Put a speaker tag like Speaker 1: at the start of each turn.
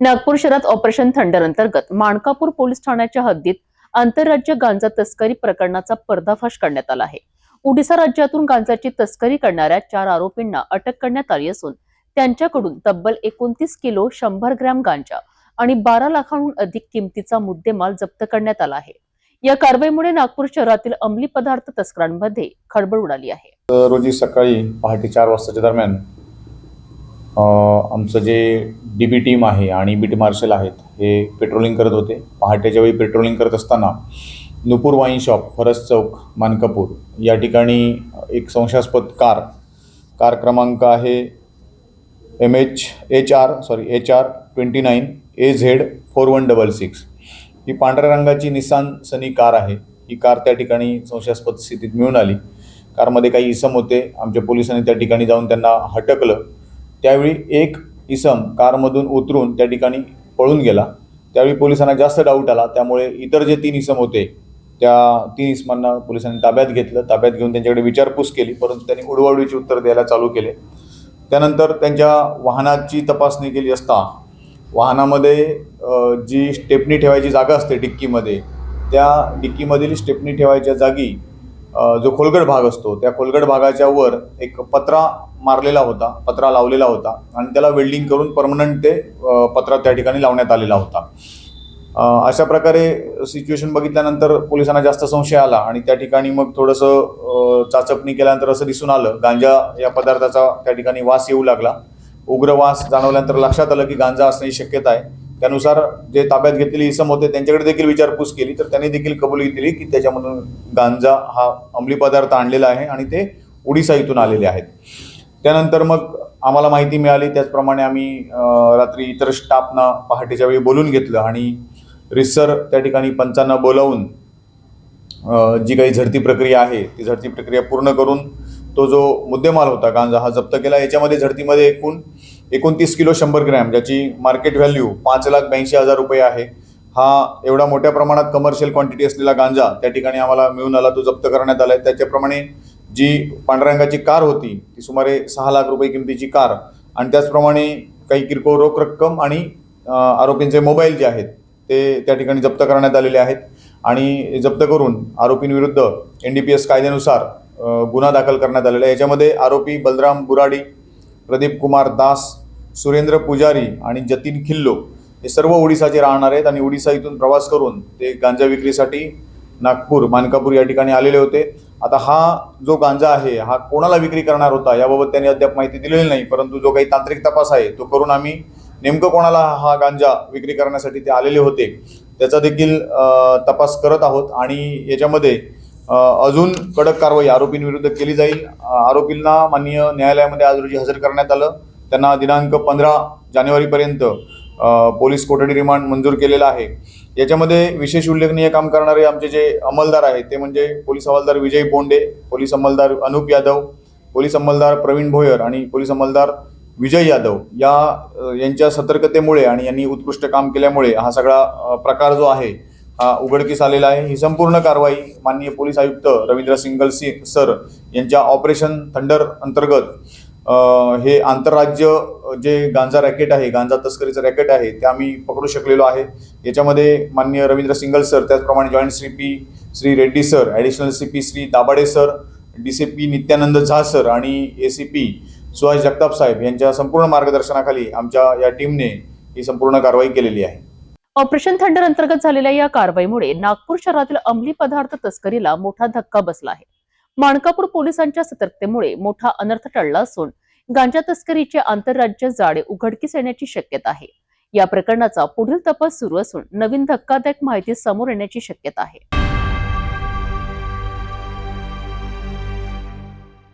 Speaker 1: नागपूर शहरात operation thunder अंतर्गत Mankapur police ठाण्याच्या हद्दीत आंतरराज्य गांजा तस्करी प्रकरणाचा पर्दाफाश करण्यात आला आहे. ओडिसा राज्यातून गांजाची तस्करी करणाऱ्या चार आरोपींना अटक करण्यात आली असून त्यांच्याकडून तब्बल एकोणतीस किलो शंभर ग्रॅम गांजा आणि बारा लाखांहून अधिक किमतीचा मुद्देमाल जप्त करण्यात आला आहे. या कारवाईमुळे नागपूर शहरातील अंमली पदार्थ तस्करांमध्ये खळबळ उडाली आहे.
Speaker 2: रोजी सकाळी पहाटे चार वाजताच्या दरम्यान आमचं जे डी बी टीम आहे आणि बी टी मार्शल आहेत हे पेट्रोलिंग करत होते. पहाटेच्या वेळी पेट्रोलिंग करत असताना नुपूर वाईन शॉप फरस चौक मानकापूर या ठिकाणी एक संशयास्पद कार कार क्रमांक आहे M H H R sorry H R twenty nine A Z four one double six ही पांढऱ्या रंगाची निसान सनी कार आहे. ही कार त्या ठिकाणी संशयास्पद स्थितीत मिळून आली. कारमध्ये काही इसम होते. आमच्या पोलिसांनी त्या ठिकाणी जाऊन त्यांना हटकलं. त्यावेळी एक इसम कारमधून उतरून त्या ठिकाणी पळून गेला. त्यावेळी पोलिसांना जास्त डाऊट आला. त्यामुळे इतर जे तीन इसम होते त्या तीन इसमांना पोलिसांनी ताब्यात घेतलं. ताब्यात घेऊन त्यांच्याकडे विचारपूस केली. परंतु त्यांनी उडवाउडीची उत्तर द्यायला चालू केले. त्यानंतर त्यांच्या वाहनाची तपासणी केली असता वाहनामध्ये जी स्टेपनी ठेवायची जागा असते डिक्कीमध्ये त्या डिक्कीमधील स्टेपनी ठेवायच्या जागी जो खोलगड भाग असतो त्या खोलगड भागाच्या वर एक पत्रा मारलेला होता पत्रा लावलेला होता आणि त्याला वेल्डिंग करून परमनंट ते पत्रा त्या ठिकाणी लावण्यात आलेला होता. अशा प्रकारे सिच्युएशन बघितल्यानंतर पोलिसांना जास्त संशय आला आणि त्या ठिकाणी मग थोडंसं चाचपणी केल्यानंतर असं दिसून आलं गांजा या पदार्थाचा त्या ठिकाणी वास येऊ लागला. उग्र वास जाणवल्यानंतर लक्षात आलं की गांजा असण्याची शक्यता आहे. त्यानुसार जे ताब्यात घेतलेले इसम होते त्यांच्याकडे देखील विचारपूस केली. तर त्यांनी देखील कबुली दिली की त्याच्यामधून गांजा हा अंमली पदार्थ आणलेला आहे आणि ते ओडिसा इथून आलेले आहेत. त्यानंतर मग आम्हाला माहिती मिळाली. त्याचप्रमाणे आम्ही रात्री इतर स्टाफना पहाटेच्या वेळी बोलून घेतलं आणि रिसर त्या ठिकाणी पंचांना बोलावून जी काही झडती प्रक्रिया आहे ती झडती प्रक्रिया पूर्ण करून तो जो मुद्देमाल होता गांजा हा जप्त केला. याच्यामध्ये झडतीमध्ये एकूण एकोणतीस किलो शंभर ग्रॅम ज्याची मार्केट व्हॅल्यू पाच लाख ब्याऐंशी हजार रुपये आहे. हा एवढा मोठ्या प्रमाणात कमर्शियल क्वांटिटी असलेला गांजा त्या ठिकाणी आम्हाला मिळून आला तो जप्त करण्यात आला आहे त्याच्याप्रमाणे जी पांढऱ्या रंगाची कार होती ती सुमारे सहा लाख रुपये किमतीची कार आणि त्याचप्रमाणे काही किरकोळ रोख रक्कम आणि आरोपींचे मोबाईल जे आहेत ते त्या ठिकाणी जप्त करण्यात आलेले आहेत. आणि जप्त करून आरोपींविरुद्ध एन डी पी एस कायद्यानुसार गुन्हा दाखल करण्यात आलेला आहे. याच्यामध्ये आरोपी बलराम बुराडी प्रदीप कुमार दास सुरेंद्र पुजारी आणि जतीन खिल्लो हे सर्व ओडिसाचे राहणार आहेत आणि ओडिसा इथून प्रवास करून ते गांजा विक्रीसाठी नागपूर मानकापूर या ठिकाणी आलेले होते. आता हा जो गांजा आहे हा कोणाला विक्री करणार होता याबाबत त्यांनी अद्याप माहिती दिलेली नाही परंतु जो काही तांत्रिक तपास आहे तो करून आम्ही नेमकं कोणाला हा गांजा विक्री करण्यासाठी ते आलेले होते त्याचा देखील तपास करत आहोत. आणि याच्यामध्ये अजून कडक कारवाई आरोपींविरुद्ध केली जाईल. आरोपींना माननीय न्यायालयामध्ये आज रोजी हजर करण्यात आलं. त्यांना दिनांक पंधरा जानेवारीपर्यंत पोलीस कोठडी रिमांड मंजूर केलेला आहे. याच्यामध्ये विशेष उल्लेखनीय काम करणारे आमचे जे अंमलदार आहेत ते म्हणजे पोलीस हवालदार विजय बोंडे पोलीस अंमलदार अनूप यादव पोलीस अंमलदार प्रवीण भोयर आणि पोलीस अंमलदार विजय यादव या यांच्या सतर्कतेमुळे आणि यांनी उत्कृष्ट काम केल्यामुळे हा सगळा प्रकार जो आहे उघडकीस आलेला आहे. ही संपूर्ण कारवाई माननीय पोलीस आयुक्त रवींद्र सिंगल सिंग सर यांच्या ऑपरेशन थंडर अंतर्गत हे आंतरराज्य जे गांजा रॅकेट आहे गांजा तस्करीचं रॅकेट आहे ते आम्ही पकडू शकलेलो आहे. याच्यामध्ये माननीय रवींद्र सिंगल सर त्याचप्रमाणे joint C P Shri Reddy sir additional C P Shri Dabhade sir D C P Nityanand Jha sir आणि A C P Suhas Jagtap साहेब यांच्या संपूर्ण मार्गदर्शनाखाली आमच्या या टीमने ही संपूर्ण कारवाई केलेली आहे.
Speaker 1: ऑपरेशन थंडर अंतर्गत झालेल्या या कारवाईमुळे नागपूर शहरातील अंमली पदार्थ तस्करीला मोठा धक्का बसला आहे. माणकापूर पोलिसांच्या सतर्कतेमुळे मोठा अनर्थ टळला असून गांजा तस्करीचे आंतरराज्य जाळे उघडकीस येण्याची शक्यता आहे. या प्रकरणाचा पुढील तपास सुरू असून नवीन धक्कादायक माहिती समोर येण्याची शक्यता आहे.